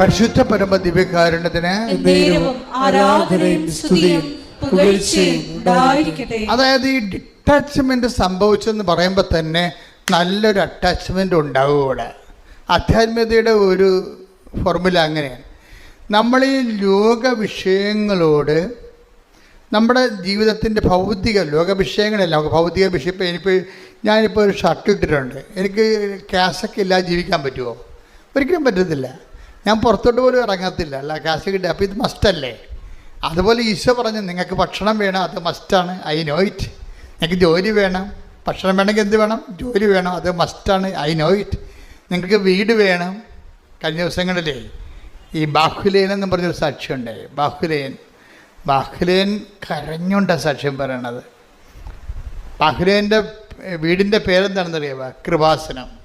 പരിശുദ്ധ പരമ ദിവ്യകാരുണ്യത്തിന് ആരാധനയും സ്തുതിയും പുകഴ്ചയും ഉണ്ടായിരിക്കട്ടെ. അതായത് ഈ ഡിറ്റാച്ച്മെന്റ് സംഭവിച്ചെന്ന് പറയുമ്പോൾ തന്നെ നല്ലൊരു അറ്റാച്ച്മെന്റ് ഉണ്ടാവും ഇവിടെ ആധ്യാത്മികതയുടെ ഒരു ഫോർമുല അങ്ങനെയാണ്. നമ്മൾ ഈ ലോക വിഷയങ്ങളോട് നമ്മുടെ ജീവിതത്തിന്റെ ഭൗതിക ലോക വിഷയങ്ങളല്ല നമുക്ക് ഭൗതിക വിഷയം ഇപ്പോൾ എനിക്ക് ഞാനിപ്പോൾ ഒരു ഷർട്ട് ഇട്ടിട്ടുണ്ട്. എനിക്ക് ക്യാഷൊക്കെ ഇല്ലാതെ ജീവിക്കാൻ പറ്റുമോ ഒരിക്കലും പറ്റത്തില്ല. ഞാൻ പുറത്തോട്ട് പോലും ഇറങ്ങത്തില്ല. അല്ല കാശ് കിട്ടുക അപ്പോൾ ഇത് മസ്റ്റല്ലേ അതുപോലെ ഈശോ പറഞ്ഞു നിങ്ങൾക്ക് ഭക്ഷണം വേണം അത് മസ്റ്റാണ് ഐ നോ ഇറ്റ് നിങ്ങൾക്ക് ജോലി വേണം. ഭക്ഷണം വേണമെങ്കിൽ എന്ത് വേണം? ജോലി വേണം. അത് മസ്റ്റാണ് ഐ നോ ഇറ്റ് നിങ്ങൾക്ക് വീട് വേണം. കഴിഞ്ഞ ദിവസങ്ങളിലേ ഈ ബാഹുലേൻ എന്ന് പറഞ്ഞൊരു സാക്ഷിയുണ്ട് ബാഹുലേൻ. ബാഹുലേൻ കരഞ്ഞുണ്ട സാക്ഷ്യം പറയണത്. ബാഹുലേന്റെ വീടിന്റെ പേരെന്താണെന്നറിയാവുക കൃപാസനം.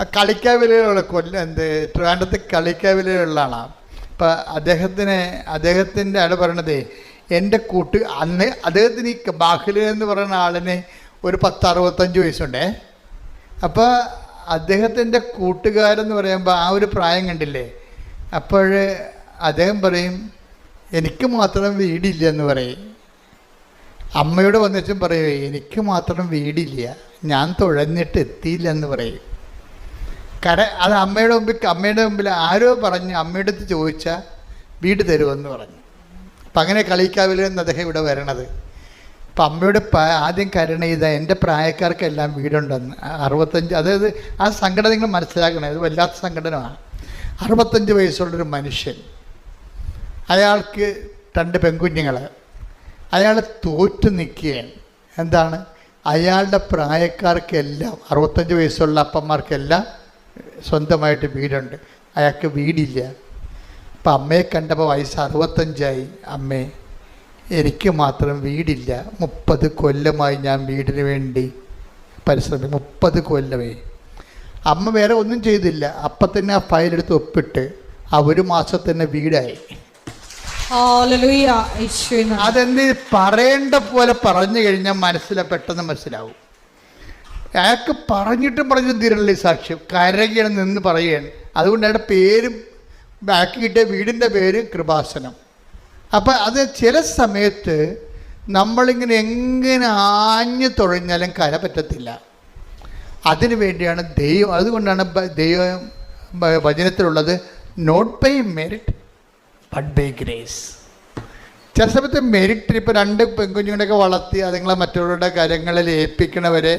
ആ കളിക്കാവിലുള്ള കൊല്ലം എന്ത്? ട്രിവാൻഡ്രത്ത് കളിക്കാവിലുള്ള ആളാണ് അപ്പം അദ്ദേഹത്തിന് അദ്ദേഹത്തിന്റെ ആൾ പറയണത് എന്റെ കൂട്ട് അന്ന് അദ്ദേഹത്തിന് ഈ ബാഹുല എന്ന് പറയുന്ന ആളിന് ഒരു പത്ത് അറുപത്തഞ്ച് വയസ്സുണ്ടേ. അപ്പോൾ അദ്ദേഹത്തിന്റെ കൂട്ടുകാരെന്ന് പറയുമ്പോൾ ആ ഒരു പ്രായം കണ്ടില്ലേ? അപ്പോൾ അദ്ദേഹം പറയും എനിക്ക് മാത്രം വീടില്ല എന്ന് പറയും. അമ്മയോട് വന്നിട്ടും പറയും എനിക്ക് മാത്രം വീടില്ല ഞാൻ തുഴഞ്ഞിട്ട് എത്തിയില്ല എന്ന് പറയും. കര അത് അമ്മയുടെ മുമ്പിൽ അമ്മയുടെ മുമ്പിൽ ആരോ പറഞ്ഞ് അമ്മയുടെ അടുത്ത് ചോദിച്ചാൽ വീട് തരുമെന്ന് പറഞ്ഞു. അപ്പം അങ്ങനെ കളിക്കാവില്ലെന്ന് അദ്ദേഹം ഇവിടെ വരണത്. അപ്പം അമ്മയുടെ ആദ്യം കരുണ ചെയ്ത എന്റെ പ്രായക്കാർക്കെല്ലാം വീടുണ്ടെന്ന്. അറുപത്തഞ്ച് അതായത് ആ സംഘടന നിങ്ങൾ മനസ്സിലാക്കണം ഇത് വല്ലാത്ത സംഘടനമാണ് അറുപത്തഞ്ച് വയസ്സുള്ളൊരു മനുഷ്യൻ അയാൾക്ക് രണ്ട് പെൺകുഞ്ഞുങ്ങൾ അയാൾ തോറ്റു നിൽക്കുകയാണ്. എന്താണ്? അയാളുടെ പ്രായക്കാർക്കെല്ലാം അറുപത്തഞ്ച് വയസ്സുള്ള അപ്പന്മാർക്കെല്ലാം സ്വന്തമായിട്ട് വീടുണ്ട്. അയാൾക്ക് വീടില്ല. അപ്പം അമ്മയെ കണ്ടപ്പോൾ വയസ്സ് അറുപത്തഞ്ചായി. അമ്മേ എനിക്ക് മാത്രം വീടില്ല. മുപ്പത് കൊല്ലമായി ഞാൻ വീടിന് വേണ്ടി പരിശ്രമിക്കും മുപ്പത് കൊല്ലമേ. അമ്മ വേറെ ഒന്നും ചെയ്തില്ല. അപ്പം തന്നെ ആ ഫയലെടുത്ത് ഒപ്പിട്ട് ആ ഒരു മാസത്തന്നെ വീടായി. ഹല്ലേലൂയ യേശുവേ നന്ദി. അതെന്ത് പറയേണ്ട പോലെ പറഞ്ഞു കഴിഞ്ഞാൽ മനസ്സിലെ പെട്ടെന്ന് മനസ്സിലാവും. അയാൾക്ക് പറഞ്ഞിട്ടും പറഞ്ഞിട്ടും തീരണില്ല സാക്ഷ്യം? കരകയാണ് നിന്ന് പറയുകയാണ്. അതുകൊണ്ട് അയാളുടെ പേരും ബാക്കി കിട്ടിയ വീടിന്റെ പേര് കൃപാസനം. അപ്പം അത് ചില സമയത്ത് നമ്മളിങ്ങനെ എങ്ങനെ ആഞ്ഞു തുഴഞ്ഞാലും കര പറ്റത്തില്ല. അതിനു വേണ്ടിയാണ് ദൈവം അതുകൊണ്ടാണ് ദൈവം വചനത്തിലുള്ളത് not by merit but by grace ചില സമയത്ത് മെറിറ്റ് ഇപ്പോൾ രണ്ട് പെൺകുഞ്ഞുങ്ങളെയൊക്കെ വളർത്തി അതുങ്ങളെ മറ്റുള്ളവരുടെ കാര്യങ്ങളിൽ ഏൽപ്പിക്കണവരെ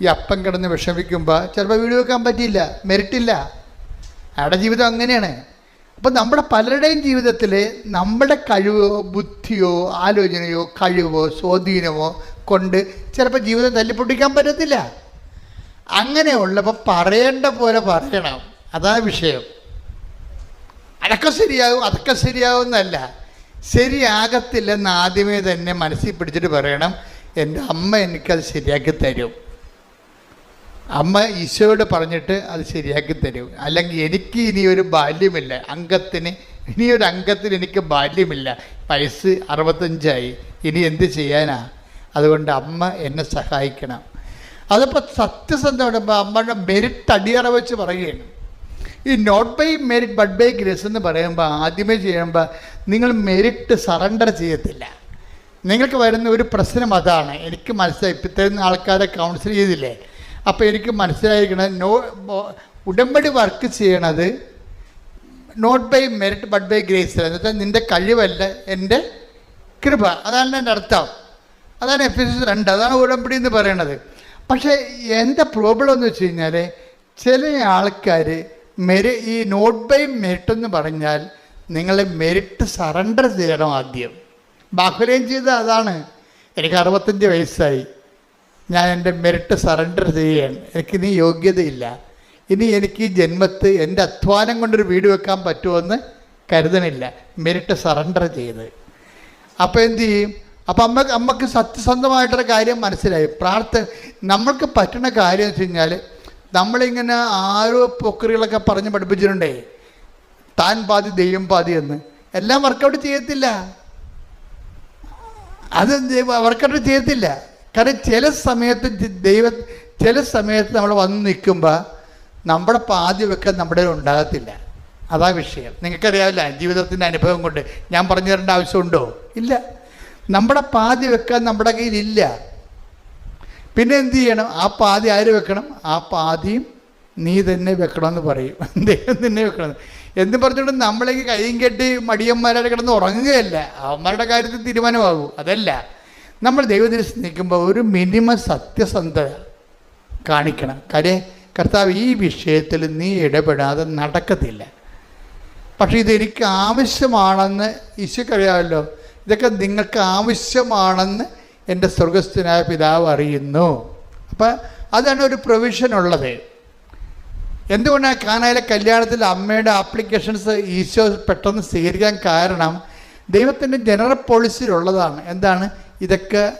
ഈ അപ്പം കിടന്ന് വിഷമിക്കുമ്പോൾ ചിലപ്പോൾ വീട് വെക്കാൻ പറ്റിയില്ല മെറിറ്റില്ല അയാളുടെ ജീവിതം അങ്ങനെയാണ്. അപ്പം നമ്മുടെ പലരുടെയും ജീവിതത്തിൽ നമ്മുടെ കഴിവോ ബുദ്ധിയോ ആലോചനയോ കഴിവോ സ്വാധീനമോ കൊണ്ട് ചിലപ്പോൾ ജീവിതം തല്ലിപ്പൊട്ടിക്കാൻ പറ്റത്തില്ല. അങ്ങനെയുള്ളപ്പോൾ പറയേണ്ട പോലെ പറയണം. അതാ വിഷയം. അതൊക്കെ ശരിയാകും അതൊക്കെ ശരിയാവുന്നല്ല ശരിയാകത്തില്ലെന്ന് ആദ്യമേ തന്നെ മനസ്സിൽ പിടിച്ചിട്ട് പറയണം എന്റെ അമ്മ എനിക്കത് ശരിയാക്കി തരും. അമ്മ ഈശോയോട് പറഞ്ഞിട്ട് അത് ശരിയാക്കി തരും. അല്ലെങ്കിൽ എനിക്ക് ഇനിയൊരു ബാല്യമില്ല. അംഗത്തിന് ഇനിയൊരു അംഗത്തിന് എനിക്ക് ബാല്യമില്ല. വയസ്സ് അറുപത്തഞ്ചായി. ഇനി എന്ത് ചെയ്യാനാ? അതുകൊണ്ട് അമ്മ എന്നെ സഹായിക്കണം. അതിപ്പോൾ സത്യസന്ധമാണ് ഇപ്പം അമ്മയുടെ മെരിറ്റ് അടിയറ വെച്ച് പറയുകയാണ്. ഈ not by merit but by grace എന്ന് പറയുമ്പോൾ ആദ്യമേ ചെയ്യുമ്പോൾ നിങ്ങൾ മെരിറ്റ് സറണ്ടർ ചെയ്യത്തില്ല. നിങ്ങൾക്ക് വരുന്ന ഒരു പ്രശ്നം അതാണ്. എനിക്ക് മനസ്സിലായി. ഇപ്പം ആൾക്കാരെ കൗൺസിൽ ചെയ്തില്ലേ? അപ്പോൾ എനിക്ക് മനസ്സിലായിരിക്കണം നോ ഉടമ്പടി വർക്ക് ചെയ്യണത് not by merit but by grace എന്ന് വെച്ചാൽ നിന്റെ കഴിവല്ല എന്റെ കൃപ. അതാണ് എന്റെ അർത്ഥം. അതാണ് എഫ് എസ് രണ്ട്. അതാണ് ഉടമ്പടി എന്ന് പറയണത്. പക്ഷേ എന്റെ പ്രോബ്ലം എന്ന് വെച്ച് കഴിഞ്ഞാൽ ചില ആൾക്കാർ മെരി ഈ നോട്ട് ബൈ മെറിറ്റ് എന്ന് പറഞ്ഞാൽ നിങ്ങൾ മെറിറ്റ് സറണ്ടർ ചെയ്യണം ആദ്യം. ബാഹുലയും ചെയ്ത അതാണ്. എനിക്ക് അറുപത്തഞ്ച് വയസ്സായി. ഞാൻ എന്റെ മെറിറ്റ് സറണ്ടർ ചെയ്യുകയാണ്. നീ യോഗ്യതയില്ല. ഇനി എനിക്ക് ഈ ജന്മത്ത് എന്റെ അധ്വാനം കൊണ്ടൊരു വീട് വെക്കാൻ പറ്റുമെന്ന് കരുതണില്ല. മെറിറ്റ് സറണ്ടർ ചെയ്ത്. അപ്പോൾ എന്തു ചെയ്യും? അപ്പം അമ്മ അമ്മയ്ക്ക് സത്യസന്ധമായിട്ടൊരു കാര്യം മനസ്സിലായി. പ്രാർത്ഥന നമ്മൾക്ക് പറ്റുന്ന കാര്യം വെച്ച് കഴിഞ്ഞാൽ നമ്മളിങ്ങനെ ആരോ പൊക്കറികളൊക്കെ പറഞ്ഞ് പഠിപ്പിച്ചിട്ടുണ്ടേ. താൻ പാതി ദൈവം പാതി എന്ന്. എല്ലാം വർക്കൗട്ട് ചെയ്യത്തില്ല. അത് വർക്കൗട്ട് ചെയ്യത്തില്ല. കാരണം ചില സമയത്ത് ദൈവ ചില സമയത്ത് നമ്മൾ വന്ന് നിൽക്കുമ്പോൾ നമ്മുടെ പാതി വെക്കാൻ നമ്മുടെ ഉണ്ടാകത്തില്ല. അതാ വിഷയം. നിങ്ങൾക്കറിയാവില്ല ജീവിതത്തിന്റെ അനുഭവം കൊണ്ട് ഞാൻ പറഞ്ഞു തരേണ്ട ആവശ്യമുണ്ടോ? ഇല്ല. നമ്മുടെ പാതി വെക്കാൻ നമ്മുടെ കയ്യിലില്ല. പിന്നെ എന്ത് ചെയ്യണം? ആ പാതി ആര് വെക്കണം? ആ പാതിയും നീ തന്നെ വെക്കണമെന്ന് പറയും. ദൈവം തന്നെ വെക്കണം. എന്ന് പറഞ്ഞുകൊണ്ട് നമ്മളേക്ക് കൈയും കെട്ടി മടിയന്മാരുടെ കിടന്ന് ഉറങ്ങുകയല്ല. അവന്മാരുടെ കാര്യത്തിൽ തീരുമാനമാകും. അതല്ല. നമ്മൾ ദൈവത്തിൽ നിൽക്കുമ്പോൾ ഒരു മിനിമം സത്യസന്ധത കാണിക്കണം. കാര്യം കർത്താവ് ഈ വിഷയത്തിൽ നീ ഇടപെടാതെ നടക്കത്തില്ല. പക്ഷേ ഇതെനിക്ക് ആവശ്യമാണെന്ന് ഈശോക്കറിയാമല്ലോ. ഇതൊക്കെ നിങ്ങൾക്ക് ആവശ്യമാണെന്ന് എന്റെ സ്വർഗസ്ഥനായ പിതാവ് അറിയുന്നു. അപ്പം അതാണ് ഒരു പ്രൊവിഷൻ ഉള്ളത്. എന്തുകൊണ്ടാണ് കാനായിലെ കല്യാണത്തിൽ അമ്മയുടെ ആപ്ലിക്കേഷൻസ് ഈശോ പെട്ടെന്ന് സ്വീകരിക്കാൻ കാരണം ദൈവത്തിന്റെ ജനറൽ പോളിസിയിലുള്ളതാണ് എന്താണ്? ഇതൊക്കെ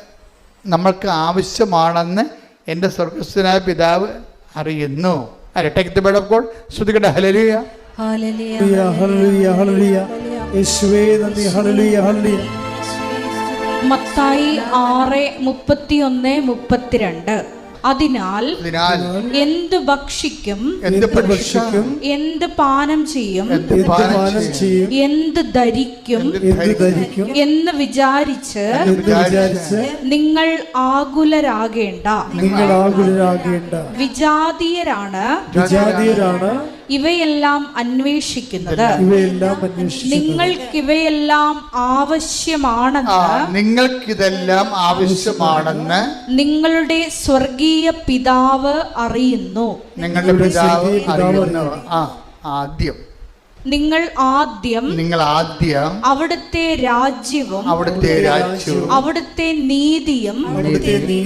നമ്മൾക്ക് ആവശ്യമാണെന്ന് എന്റെ സ്വർഗസ്ഥനായ പിതാവ് അറിയുന്നു. അല്ലെ take the word of God ശ്രുതികട ഹലലിയ ഹല്ലേലൂയ. ഹല്ലേലൂയ, ഹല്ലേലൂയ, ഹല്ലേലൂയ. യേശുവേ ഹല്ലേലൂയ, ഹല്ലേലൂയ. മത്തായി ആറ് മുപ്പത്തിയൊന്ന് മുപ്പത്തിരണ്ട്. അതിനാൽ എന്ത് ഭക്ഷിക്കും എന്ത് എന്ത് ഭക്ഷിക്കും എന്ത് പാനം ചെയ്യും എന്ത് ധരിക്കും എന്ത് എന്ത് ധരിക്കും എന്ന് വിചാരിച്ച് നിങ്ങൾ ആകുലരാകേണ്ട. നിങ്ങൾ ആകുലരാകേണ്ട. വിജാതീയരാണ് വിജാതീയരാണ് ഇവയെല്ലാം അന്വേഷിക്കുന്നത്. ഇവയെല്ലാം അന്വേഷിക്കുന്നത്. നിങ്ങൾക്കിവയെല്ലാം ആവശ്യമാണെന്ന് നിങ്ങൾക്കിതെല്ലാം ആവശ്യമാണെന്ന് നിങ്ങളുടെ സ്വർഗീയ പിതാവ് അറിയുന്നു. നിങ്ങളുടെ പിതാവ് സ്വർഗീയ പിതാവ് അറിയുന്നു. ആ ആദ്യം. നിങ്ങൾ ആദ്യം നിങ്ങൾ ആദ്യം അവിടുത്തെ രാജ്യവും അവിടുത്തെ രാജ്യവും അവിടുത്തെ നീതിയും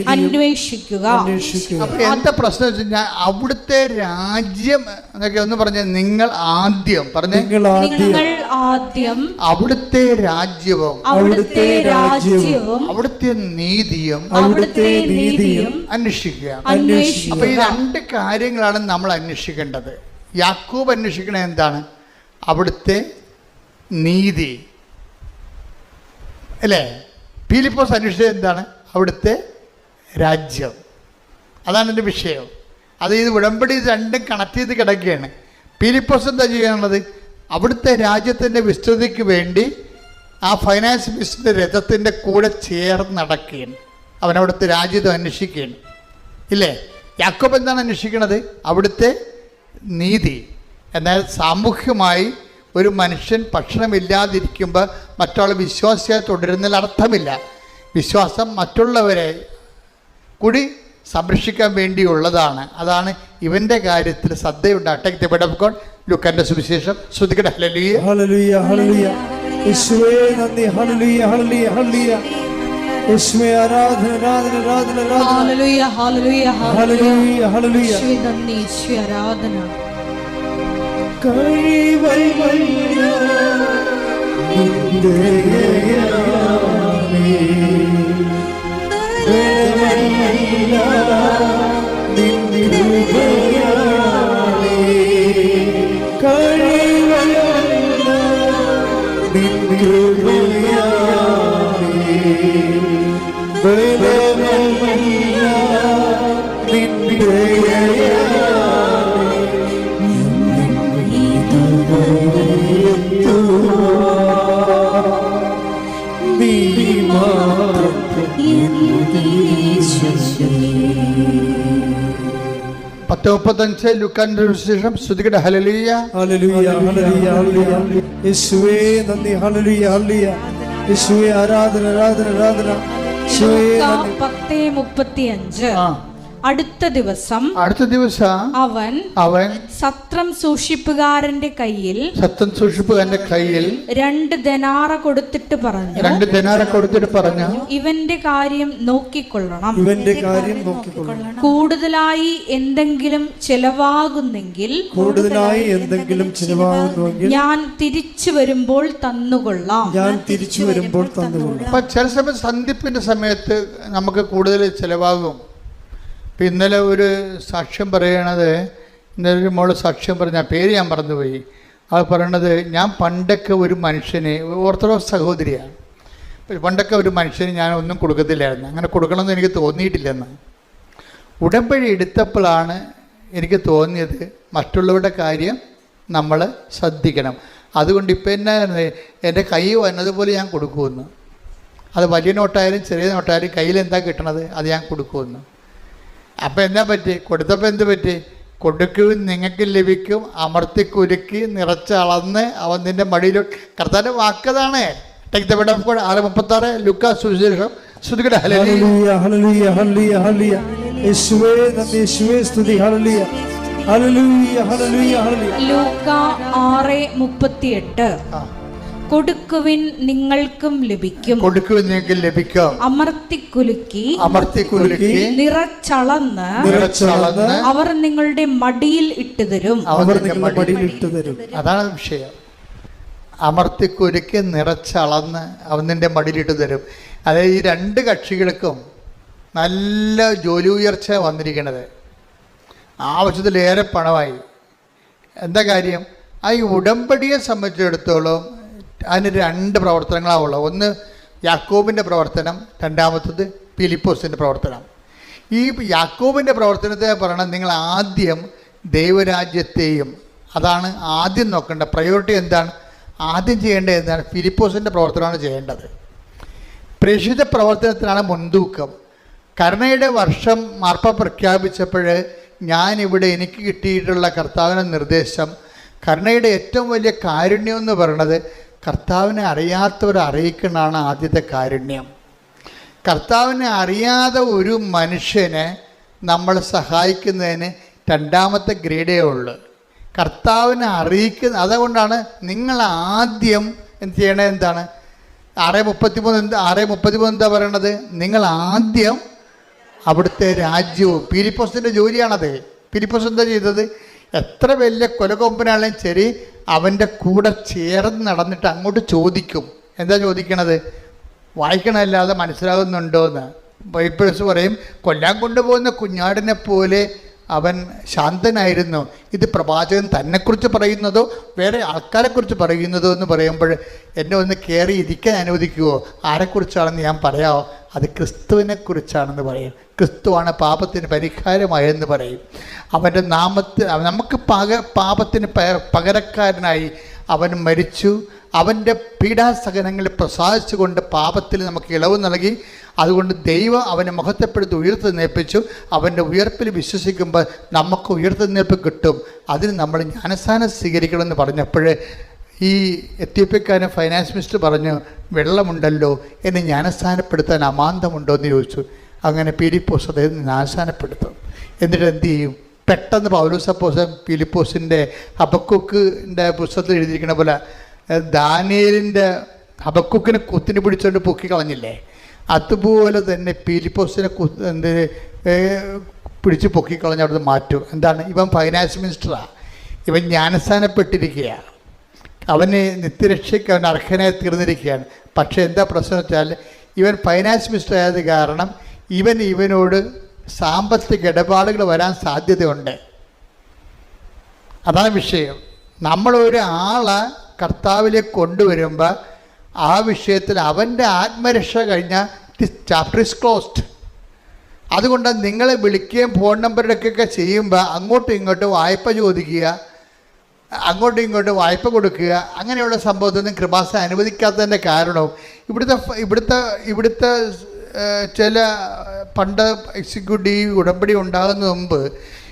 അന്വേഷിക്കുക. അന്വേഷിക്കുക. അപ്പൊ എന്താ പ്രശ്നം വെച്ച് കഴിഞ്ഞാൽ അവിടുത്തെ രാജ്യം എന്നൊക്കെ ഒന്ന് പറഞ്ഞ നിങ്ങൾ ആദ്യം പറഞ്ഞേ. നിങ്ങൾ ആദ്യം അവിടുത്തെ രാജ്യവും അവിടുത്തെ രാജ്യവും അവിടുത്തെ നീതിയും അവിടുത്തെ നീതിയും അന്വേഷിക്കുക. അപ്പൊ ഈ രണ്ട് കാര്യങ്ങളാണ് നമ്മൾ അന്വേഷിക്കേണ്ടത്. യാക്കൂബ് അന്വേഷിക്കണത് എന്താണ്? അവിടുത്തെ നീതി. അല്ലേ? പീലിപ്പോസ് അന്വേഷിച്ചത് എന്താണ്? അവിടുത്തെ രാജ്യം. അതാണ് എന്റെ വിഷയം. അത് ഇത് ഉടമ്പടി രണ്ടും കണക്ട് ചെയ്ത് കിടക്കുകയാണ്. പീലിപ്പോസ് എന്താ ചെയ്യാനുള്ളത്? അവിടുത്തെ രാജ്യത്തിന്റെ വിസ്തൃതിക്ക് വേണ്ടി ആ ഫൈനാൻസ് മിനിസ്റ്ററിന്റെ രഥത്തിന്റെ കൂടെ ചേർന്ന് നടക്കുകയാണ്. അവൻ അവിടുത്തെ രാജ്യത്തെ അന്വേഷിക്കുകയാണ്. ഇല്ലേ? യാക്കോബ് എന്താണ് അന്വേഷിക്കുന്നത്? അവിടുത്തെ നീതി. എന്നാൽ സാമൂഹ്യമായി ഒരു മനുഷ്യൻ ഭക്ഷണമില്ലാതിരിക്കുമ്പോൾ മറ്റുള്ള വിശ്വാസിയെ തുടരുന്നതിൽ അർത്ഥമില്ല. വിശ്വാസം മറ്റുള്ളവരെ കൂടി സംരക്ഷിക്കാൻ വേണ്ടിയുള്ളതാണ്. അതാണ് ഇവന്റെ കാര്യത്തിൽ ശ്രദ്ധയുണ്ടാകട്ടെ ലുക്കന്റെ സുവിശേഷം. ശ്രദ്ധിക്കട്ടെ. ഹലലിയ യേശുവേ നന്ദി. യേശുവേ ആരാധന ആരാധന ആരാധന. ഹല്ലേലൂയ ഹല്ലേലൂയ ഹല്ലേലൂയ. ഹല്ലേലൂയ ഹല്ലേലൂയ. യേശുവേ നന്ദി. യേശുവേ ആരാധന. നിൻകൃപയാലേ. കഴിവല്ല നിൻകൃപയാലേ. ബലമല്ല പത്ത് മുപ്പത്തഞ്ച് ലുക്കാന്റെ വിശേഷം. ശ്രുതികട ഹലലിയ ഹല്ലേലൂയ ഹല്ലേലൂയ ഹല്ലേലൂയ. യേശുവേ നന്ദി ഹല്ലേലൂയ ഹല്ലേലൂയ. യേശുവേ ആരാധന ആരാധന ആരാധന. യേശുവേ നന്ദി. പത്ത് മുപ്പത്തിയഞ്ച്. ആ. അടുത്ത ദിവസം അടുത്ത ദിവസം അവൻ അവൻ സത്രം സൂക്ഷിപ്പുകാരന്റെ കയ്യിൽ സത്രം സൂക്ഷിപ്പുകാരന്റെ കയ്യിൽ രണ്ട് ധനാറ കൊടുത്തിട്ട് പറഞ്ഞു. രണ്ട് ധനാറ കൊടുത്തിട്ട് പറഞ്ഞു. ഇവന്റെ കാര്യം നോക്കിക്കൊള്ളണം. ഇവന്റെ കാര്യം നോക്കിക്കൊള്ളണം. കൂടുതലായി എന്തെങ്കിലും ചെലവാകുന്നെങ്കിൽ കൂടുതലായി എന്തെങ്കിലും ചിലവാകുന്നുവെങ്കിൽ ഞാൻ തിരിച്ചു വരുമ്പോൾ തന്നുകൊള്ളാം. ഞാൻ തിരിച്ചു വരുമ്പോൾ തന്നുകൊള്ളാം. അപ്പൊ ചില സമയം സന്ധിപ്പിന്റെ സമയത്ത് നമുക്ക് കൂടുതൽ ചിലവാകും. ഇപ്പം ഇന്നലെ ഒരു സാക്ഷ്യം പറയണത് ഇന്നലെ ഒരു മോൾ സാക്ഷ്യം പറഞ്ഞ പേര് ഞാൻ മറന്നുപോയി. അത് പറയണത് ഞാൻ പണ്ടൊക്കെ ഒരു മനുഷ്യനെ ഓർത്തഡോക്സ് സഹോദരിയാണ്. പണ്ടൊക്കെ ഒരു മനുഷ്യന് ഞാൻ ഒന്നും കൊടുക്കത്തില്ലായിരുന്നു. അങ്ങനെ കൊടുക്കണമെന്ന് എനിക്ക് തോന്നിയിട്ടില്ലെന്ന്. ഉടമ്പടി എടുത്തപ്പോഴാണ് എനിക്ക് തോന്നിയത് മറ്റുള്ളവരുടെ കാര്യം നമ്മൾ ശ്രദ്ധിക്കണം. അതുകൊണ്ട് ഇപ്പം എന്നെ എന്റെ കൈ വന്നതുപോലെ ഞാൻ കൊടുക്കുമെന്ന്. അത് വലിയ നോട്ടായാലും ചെറിയ നോട്ടായാലും കയ്യിൽ എന്താ കിട്ടണത്? അത് ഞാൻ കൊടുക്കുമെന്ന്. അപ്പം എന്നാ പറ്റി? കൊടുത്തപ്പോൾ എന്ത് പറ്റി? കൊടുക്കും നിങ്ങൾക്ക് ലഭിക്കും അമർത്തി കുരുക്കി നിറച്ചളന്ന് അവൻ നിന്റെ മടിയിൽ കർത്താന്റെ വാക്കതാണ്. ടെക്തപ്പെടപ്പോൾ ആറ് മുപ്പത്താറ് ലുക്ക സുവിശേഷം. ശ്രുതികട യേശുവേ നന്ദി യേശുവേ സ്തുതി ഹല്ലേലൂയ. ഹല്ലേലൂയ ഹല്ലേലൂയ ഹല്ലേലൂയ. ലൂക്ക ആറ് മുപ്പത്തിയെട്ട്. ആ. കൊടുക്കുവിൻ നിങ്ങൾക്കും ലഭിക്കും. കൊടുക്കുവിൻ നിങ്ങൾക്ക് ലഭിക്കും. അമർത്തിക്കുലുക്കി അമർത്തി കുലുക്കി നിറച്ചളന്ന് നിറച്ചളന്ന് അവർ നിങ്ങളുടെ മടിയിൽ ഇട്ടുതരും. തരും അവർ നിങ്ങളുടെ മടിയിൽ ഇട്ടു തരും അതാണ് വിഷയം. അമർത്തി കുരുക്കി നിറച്ചളന്ന് അവൻ നിന്റെ മടിയിലിട്ട് തരും അതായത് ഈ രണ്ട് കക്ഷികൾക്കും നല്ല ജോലി ഉയർച്ച വന്നിരിക്കണത്. ആവശ്യത്തിലേറെ പണമായി. എന്താ കാര്യം? ആ ഈ ഉടമ്പടിയെ സംബന്ധിച്ചിടത്തോളം അതിന് രണ്ട് പ്രവർത്തനങ്ങളാവുള്ളൂ ഒന്ന് യാക്കോബിന്റെ പ്രവർത്തനം രണ്ടാമത്തത് ഫിലിപ്പോസിന്റെ പ്രവർത്തനം. ഈ യാക്കോബിന്റെ പ്രവർത്തനത്തെ പറയണം നിങ്ങൾ ആദ്യം ദൈവരാജ്യത്തെയും അതാണ് ആദ്യം നോക്കേണ്ട പ്രയോറിറ്റി എന്താണ്? ആദ്യം ചെയ്യേണ്ടത് എന്താണ്? ഫിലിപ്പോസിന്റെ പ്രവർത്തനമാണ് ചെയ്യേണ്ടത്. പ്രേക്ഷിത പ്രവർത്തനത്തിനാണ് മുൻതൂക്കം. കരുണയുടെ വർഷം മാർപ്പ പ്രഖ്യാപിച്ചപ്പോൾ ഞാനിവിടെ എനിക്ക് കിട്ടിയിട്ടുള്ള കർത്താവിന്റെ നിർദ്ദേശം കരുണയുടെ ഏറ്റവും വലിയ കാരുണ്യം എന്ന് പറയുന്നത് കർത്താവിനെ അറിയാത്തവരെ അറിയിക്കുന്നതാണ് ആദ്യത്തെ കാരുണ്യം. കർത്താവിനെ അറിയാതെ ഒരു മനുഷ്യനെ നമ്മൾ സഹായിക്കുന്നതിന് രണ്ടാമത്തെ ഗ്രേഡേ ഉള്ളൂ. കർത്താവിനെ അറിയിക്കുന്ന അതുകൊണ്ടാണ് നിങ്ങൾ ആദ്യം എന്ത് ചെയ്യണത് എന്താണ്? ആറ് മുപ്പത്തിമൂന്ന് എന്താ ആറ് മുപ്പത്തിമൂന്ന് എന്താ പറയണത്? നിങ്ങൾ ആദ്യം അവിടുത്തെ രാജ്യവും പീലിപ്പോസിന്റെ ജോലിയാണത്. പീലിപ്പോസ് എന്താ ചെയ്തത്? എത്ര വലിയ കൊലകൊമ്പനാണെങ്കിലും ശരി അവന്റെ കൂടെ ചേർന്ന് നടന്നിട്ട് അങ്ങോട്ട് ചോദിക്കും. എന്താ ചോദിക്കണത്? വായിക്കണമല്ലാതെ മനസ്സിലാകുന്നുണ്ടോ എന്ന്. ബൈബിൾസ് പറയും കൊല്ലാൻ കൊണ്ടുപോകുന്ന കുഞ്ഞാടിനെ പോലെ അവൻ ശാന്തനായിരുന്നു. ഇത് പ്രവാചകൻ തന്നെക്കുറിച്ച് പറയുന്നതോ വേറെ ആൾക്കാരെക്കുറിച്ച് പറയുന്നതോ എന്ന് പറയുമ്പോൾ എന്നെ ഒന്ന് കയറി ഇരിക്കാൻ അനുവദിക്കുമോ ആരെക്കുറിച്ചാണെന്ന് ഞാൻ പറയാമോ? അത് ക്രിസ്തുവിനെക്കുറിച്ചാണെന്ന് പറയും. ക്രിസ്തുവാണ് പാപത്തിന് പരിഹാരമായെന്ന് പറയും. അവന്റെ നാമത്തിൽ നമുക്ക് പക പാപത്തിന് പകരക്കാരനായി അവൻ മരിച്ചു. അവന്റെ പീഡാസഹനങ്ങളിൽ പ്രസാദിച്ചുകൊണ്ട് പാപത്തിൽ നമുക്ക് ഇളവ് നൽകി. അതുകൊണ്ട് ദൈവം അവനെ മുഖത്തെപ്പെടുത്ത് ഉയർത്തെന്നേൽപ്പിച്ചു അവന്റെ ഉയർപ്പിൽ വിശ്വസിക്കുമ്പോൾ നമുക്ക് ഉയർത്തെന്നേൽപ്പ് കിട്ടും. അതിന് നമ്മൾ ജ്ഞാനസ്ഥാനം സ്വീകരിക്കണമെന്ന് പറഞ്ഞപ്പോൾ ഈ എത്യോപ്യക്കാരൻ ഫൈനാൻസ് മിനിസ്റ്റർ പറഞ്ഞു വെള്ളമുണ്ടല്ലോ എന്നെ ജ്ഞാനസ്ഥാനപ്പെടുത്താൻ അമാന്തമുണ്ടോ എന്ന് ചോദിച്ചു. അങ്ങനെ പീലിപ്പോസ് അദ്ദേഹം നാശാനപ്പെടുത്തും എന്നിട്ട് എന്ത് ചെയ്യും? പെട്ടെന്ന് പൗലോസപ്പോസൻ പീലിപ്പോസിന്റെ ഹബക്കുക്കിന്റെ പുസ്തകത്തിൽ എഴുതിയിരിക്കുന്ന പോലെ ദാനിയലിന്റെ ഹബക്കുക്കിനെ കുത്തിന് പിടിച്ചുകൊണ്ട് പൊക്കി കളഞ്ഞില്ലേ? അതുപോലെ തന്നെ പീലിപ്പോസിനെ കു എന്ത് പിടിച്ച് പൊക്കി കളഞ്ഞ് അവിടുന്ന് മാറ്റും. എന്താണ്? ഇവൻ ഫൈനാൻസ് മിനിസ്റ്ററാണ് ഇവൻ ജ്ഞാനസ്ഥാനപ്പെട്ടിരിക്കുകയാണ് അവന് നിത്യരക്ഷയ്ക്ക് അവൻ അർഹനായി തീർന്നിരിക്കുകയാണ് പക്ഷേ എന്താ പ്രശ്നം വെച്ചാൽ ഇവൻ ഫൈനാൻസ് മിനിസ്റ്റർ ആയത് കാരണം ഇവൻ ഇവനോട് സാമ്പത്തിക ഇടപാടുകൾ വരാൻ സാധ്യതയുണ്ട്. അതാണ് വിഷയം. നമ്മൾ ആളെ കർത്താവിലേക്ക് കൊണ്ടുവരുമ്പോൾ ആ വിഷയത്തിൽ അവന്റെ ആത്മരക്ഷ കഴിഞ്ഞാൽ ചാപ്റ്റർ ഇസ് ക്ലോസ്ഡ് അതുകൊണ്ട് നിങ്ങളെ വിളിക്കുകയും ഫോൺ നമ്പറിലൊക്കെ ചെയ്യുമ്പോൾ അങ്ങോട്ടും ഇങ്ങോട്ടും വായ്പ ചോദിക്കുക അങ്ങോട്ടും ഇങ്ങോട്ടും വായ്പ കൊടുക്കുക അങ്ങനെയുള്ള സംഭവത്തൊന്നും കൃപാസ അനുവദിക്കാത്തതിന്റെ കാരണവും ഇവിടുത്തെ ഇവിടുത്തെ ഇവിടുത്തെ ചില പണ്ട് എക്സിക്യൂട്ടീവ് ഉടമ്പടി ഉണ്ടാകുന്ന മുമ്പ്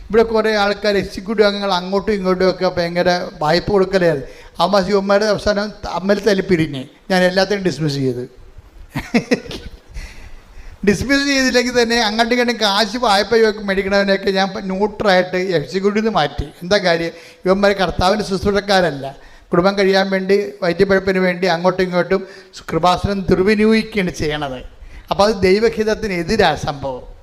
ഇവിടെ കുറേ ആൾക്കാർ എക്സിക്യൂട്ടീവ് അംഗങ്ങൾ അങ്ങോട്ടും ഇങ്ങോട്ടും ഒക്കെ ഭയങ്കര വായ്പ കൊടുക്കലായിരുന്നു. ആ ശിവന്മാരുടെ അവസാനം അമ്മൽ തലിപ്പിരിഞ്ഞ് പിരിഞ്ഞ് ഞാൻ എല്ലാത്തിനും ഡിസ്മിസ് ചെയ്ത്. ഡിസ്മിസ് ചെയ്തില്ലെങ്കിൽ തന്നെ അങ്ങോട്ടും ഇങ്ങോട്ടും കാശ് വായ്പയൊക്കെ മേടിക്കണവനെയൊക്കെ ഞാൻ ന്യൂട്രായിട്ട് എക്സിക്യൂട്ടീവ് മാറ്റി. എന്താ കാര്യം? ഇവന്മാർ കർത്താവിന്റെ ശുശ്രൂഷക്കാരല്ല. കുടുംബം കഴിയാൻ വേണ്ടി വൈദ്യപ്പഴപ്പിന് വേണ്ടി അങ്ങോട്ടും ഇങ്ങോട്ടും കൃപാസനം ദുർവിനിയോഗിക്കുകയാണ് ചെയ്യണത്. അപ്പോൾ അത് ദൈവഹിതത്തിന് എതിരാണ് സംഭവം.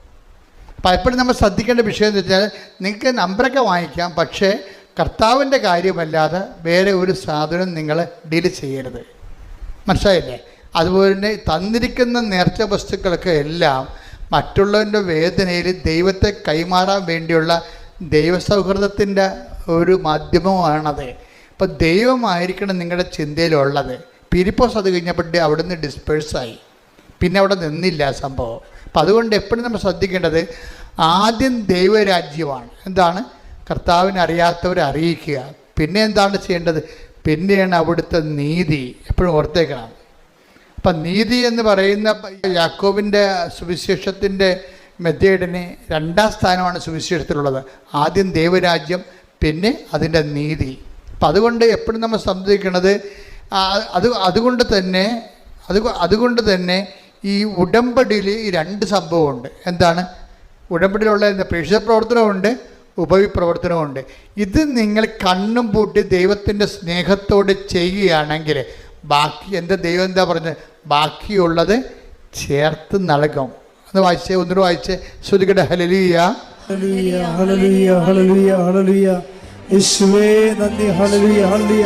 അപ്പോൾ എപ്പോഴും നമ്മൾ ശ്രദ്ധിക്കേണ്ട വിഷയം എന്ന് വെച്ചാൽ നിങ്ങൾക്ക് നമ്പറൊക്കെ വാങ്ങിക്കാം പക്ഷേ കർത്താവിന്റെ കാര്യമല്ലാതെ വേറെ ഒരു സാധനം നിങ്ങൾ ഡീൽ ചെയ്യരുത്. മനസ്സിലായില്ലേ? അതുപോലെ തന്നെ തന്നിരിക്കുന്ന നേർച്ച വസ്തുക്കളൊക്കെ എല്ലാം മറ്റുള്ളവന്റെ വേദനയിൽ ദൈവത്തെ കൈമാറാൻ വേണ്ടിയുള്ള ദൈവസൗഹൃദത്തിന്റെ ഒരു മാധ്യമമാണത്. അപ്പോൾ ദൈവമായിരിക്കണം നിങ്ങളുടെ ചിന്തയിലുള്ളത്. പിരിപ്പോസ് അത് കഴിഞ്ഞപ്പോഴേ അവിടുന്ന് ഡിസ്പേഴ്സായി പിന്നെ അവിടെ നിന്നില്ല സംഭവം. അപ്പം അതുകൊണ്ട് എപ്പോഴും നമ്മൾ ശ്രദ്ധിക്കേണ്ടത് ആദ്യം ദൈവരാജ്യമാണ്. എന്താണ്? കർത്താവിനെ അറിയാത്തവരെ അറിയിക്കുക. പിന്നെ എന്താണ് ചെയ്യേണ്ടത്? പിന്നെയാണ് അവിടുത്തെ നീതി. എപ്പോഴും ഓർത്തേക്കണം. അപ്പം നീതി എന്ന് പറയുന്ന യാക്കോബിന്റെ സുവിശേഷത്തിന്റെ മെത്തേഡിന് രണ്ടാം സ്ഥാനമാണ് സുവിശേഷത്തിലുള്ളത്. ആദ്യം ദൈവരാജ്യം പിന്നെ അതിന്റെ നീതി. അപ്പം അതുകൊണ്ട് എപ്പോഴും നമ്മൾ സംസാരിക്കുന്നത് അത് അതുകൊണ്ട് തന്നെ അത് അതുകൊണ്ട് തന്നെ ഈ ഉടമ്പടിയിൽ ഈ രണ്ട് സംഭവമുണ്ട്. എന്താണ്? ഉടമ്പടിയിലുള്ള എന്താ പ്രേക്ഷിത പ്രവർത്തനമുണ്ട് ഉപവിപ്രവർത്തനമുണ്ട് ഇത് നിങ്ങൾ കണ്ണും പൂട്ടി ദൈവത്തിന്റെ സ്നേഹത്തോടെ ചെയ്യുകയാണെങ്കിൽ ബാക്കി എന്റെ ദൈവം എന്താ പറഞ്ഞത്? ബാക്കിയുള്ളത് ചേർത്ത് നൽകും. അത് വായിച്ചേ ഒന്നു വായിച്ചേ. ശ്രുതികട ഹലലിയ ഹല്ലേലൂയ ഹല്ലേലൂയ ഹല്ലേലൂയ ഹല്ലേലൂയ. യേശുവേ നന്ദി ഹല്ലേലൂയ.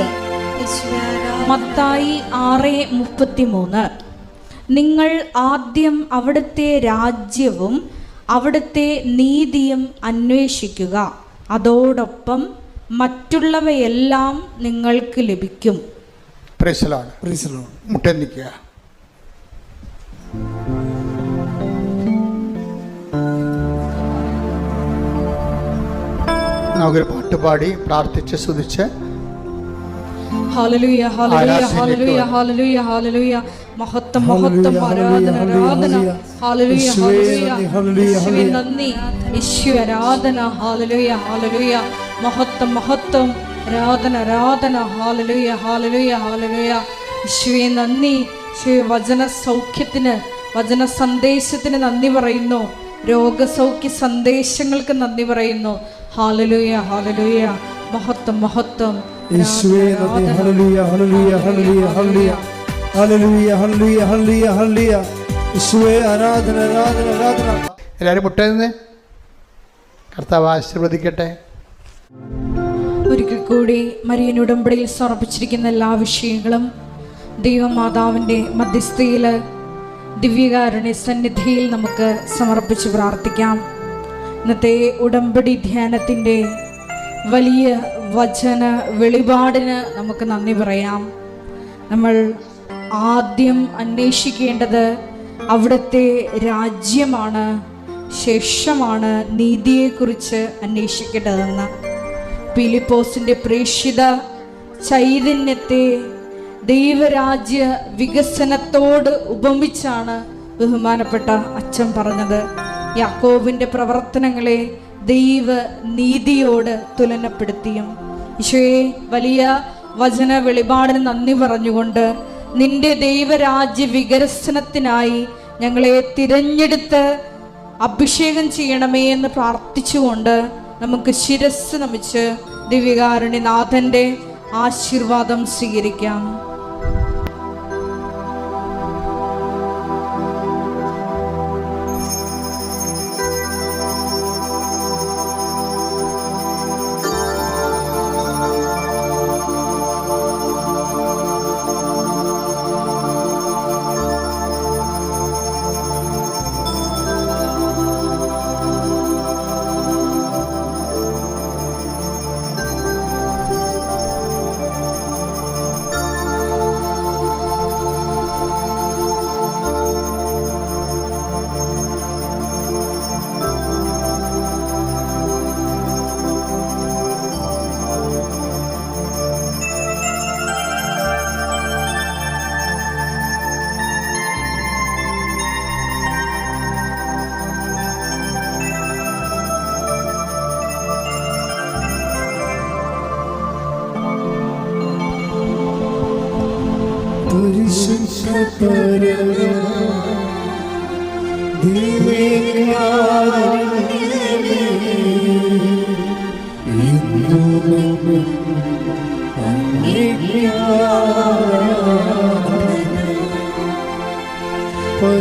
മത്തായി ആറ് മുപ്പത്തിമൂന്ന്. നിങ്ങൾ ആദ്യം അവിടുത്തെ രാജ്യവും അവിടുത്തെ നീതിയും അന്വേഷിക്കുക. അതോടൊപ്പം മറ്റുള്ളവയെല്ലാം നിങ്ങൾക്ക് ലഭിക്കും. പ്രശ്നമാണ് പ്രൈസ് ദി ലോർഡ് മുട്ട നമുക്കൊരു പാട്ട് പാടി പ്രാർത്ഥിച്ച് സ്തുതിച്ച് ഹാലലുയ ഹാലലുയ ഹാലലുയ ഹാലലുയ ഹാലലുയ മഹത്വം മഹത്വം ആരാധന ആരാധന ഹാലലുയ ഹാലലുയ നന്ദി യേശു ആരാധന ഹാലലുയ ഹാലലുയ മഹത്വം മഹത്വം ആരാധന ആരാധന ഹാലലുയ ഹാലലുയ ഹാലലുയ യേശുവെ നന്ദി യേശുവെ വചന സൗഖ്യത്തിന് വചന സന്ദേശത്തിന് നന്ദി പറയുന്നു. രോഗസൗഖ്യ സന്ദേശങ്ങൾക്ക് നന്ദി പറയുന്നു. ഹാലലൂയ ഹാലലൂയ മഹത്വം മഹത്വം. യേശുവേ നന്ദി. ഹല്ലേലൂയ ഹല്ലേലൂയ ഹല്ലേലൂയ ഹല്ലേലൂയ. ഹല്ലേലൂയ ഹല്ലേലൂയ ഹല്ലേലൂയ ഹല്ലേലൂയ. യേശുവേ ആരാധന ആരാധന ആരാധന. എല്ലാവരും മുട്ടേന്ന് കർത്താവ് ആശീർവദിക്കട്ടെ. ഒരിക്കൽ കൂടി മരിയൻ ഉടമ്പടിയിൽ സമർപ്പിച്ചിരിക്കുന്ന എല്ലാ വിഷയങ്ങളും ദൈവമാതാവിന്റെ മധ്യസ്ഥയിൽ ദിവ്യകാരുണ്യ സന്നിധിയിൽ നമുക്ക് സമർപ്പിച്ച് പ്രാർത്ഥിക്കാം. ഇന്നത്തെ ഉടമ്പടി ധ്യാനത്തിന്റെ വലിയ വചന വെളിപാടിന് നമുക്ക് നന്ദി പറയാം. നമ്മൾ ആദ്യം അന്വേഷിക്കേണ്ടത് അവിടുത്തെ രാജ്യമാണ് ശേഷമാണ് നീതിയെക്കുറിച്ച് അന്വേഷിക്കേണ്ടതെന്ന്. പിലിപ്പോസിന്റെ പ്രേക്ഷിത ചൈതന്യത്തെ ദൈവരാജ്യ വികസനത്തോട് ഉപമിച്ചാണ് ബഹുമാനപ്പെട്ട അച്ഛൻ പറഞ്ഞത്. യാക്കോവിന്റെ പ്രവർത്തനങ്ങളെ ദൈവ നീതിയോട് തുലനപ്പെടുത്തിയും. ഈശോയെ വലിയ വചന വെളിപാടിന് നന്ദി പറഞ്ഞുകൊണ്ട് നിന്റെ ദൈവരാജ്യ വികസനത്തിനായി ഞങ്ങളെ തിരഞ്ഞെടുത്ത് അഭിഷേകം ചെയ്യണമേ എന്ന് പ്രാർത്ഥിച്ചുകൊണ്ട് നമുക്ക് ശിരസ് നമിച്ച് ദിവ്യകാരുണ്യനാഥന്റെ ആശീർവാദം സ്വീകരിക്കാം.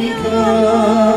ficar.